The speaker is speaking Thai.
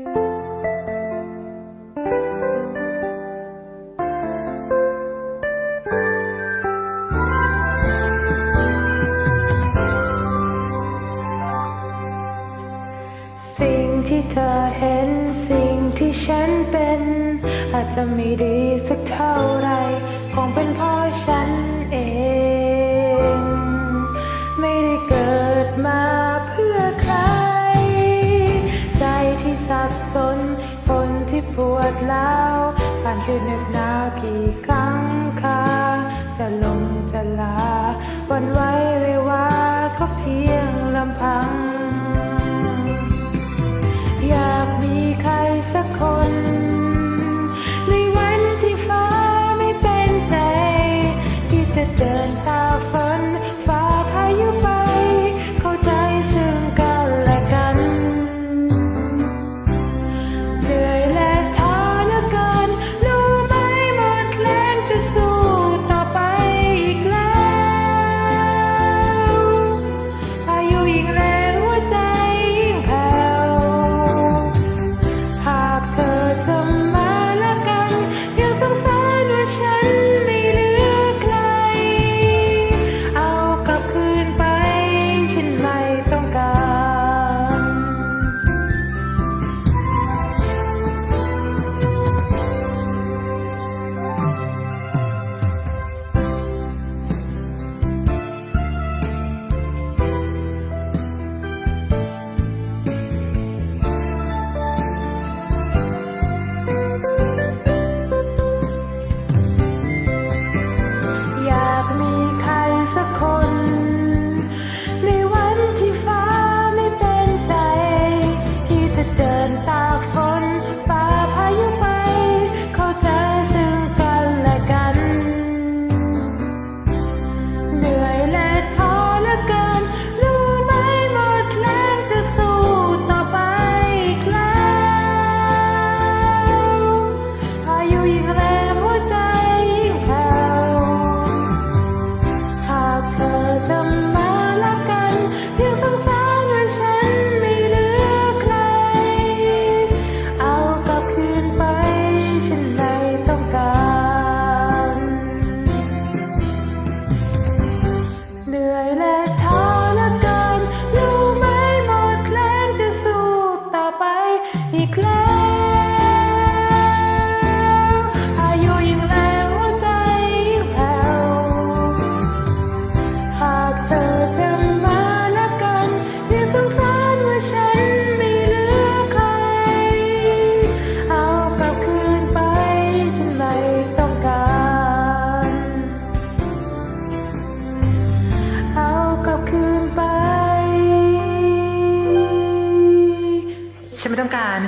สิ่งที่เธอเห็นสิ่งที่ฉันเป็น อาจจะไม่ดีสักเท่าไร คงเป็นเพราะฉันเอง ปวดแล้วผ่านคืนนึกหนาวกี่ครั้งค่ะจะลงจะลาวันวา ฉันไม่ต้องการ